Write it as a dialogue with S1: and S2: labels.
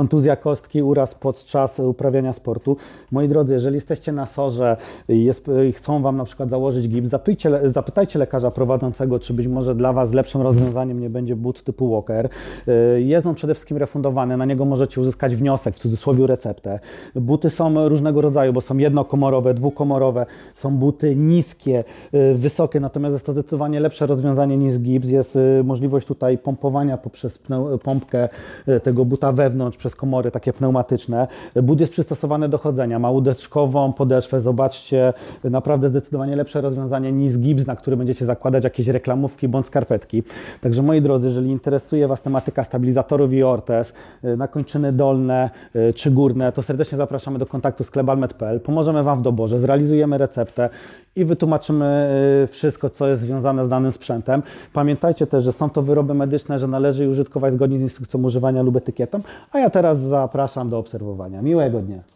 S1: kontuzja kostki, uraz podczas uprawiania sportu. Moi drodzy, jeżeli jesteście na sorze jest, chcą Wam na przykład założyć gips, zapytajcie, le- zapytajcie lekarza prowadzącego, czy być może dla Was lepszym rozwiązaniem nie będzie but typu Walker. Y, Jest on przede wszystkim refundowany, na niego możecie uzyskać wniosek, w cudzysłowie receptę. Buty są różnego rodzaju, bo są jednokomorowe, dwukomorowe, są buty niskie, y, wysokie, natomiast jest to zdecydowanie lepsze rozwiązanie niż gips. Jest y, możliwość tutaj pompowania poprzez pompkę tego buta wewnątrz, przez komory takie pneumatyczne. But jest przystosowany do chodzenia, ma łódeczkową podeszwę, zobaczcie, naprawdę zdecydowanie lepsze rozwiązanie niż gips, na który będziecie zakładać jakieś reklamówki bądź skarpetki. Także moi drodzy, jeżeli interesuje Was tematyka stabilizatorów i ortez, y, na kończyny dolne y, czy górne, to serdecznie zapraszamy do kontaktu z klebalmed.pl. Pomożemy Wam w doborze, zrealizujemy receptę i wytłumaczymy y, wszystko, co jest związane z danym sprzętem. Pamiętajcie też, że są to wyroby medyczne, że należy je użytkować zgodnie z instrukcją używania lub etykietą, a ja teraz zapraszam do obserwowania. Miłego dnia.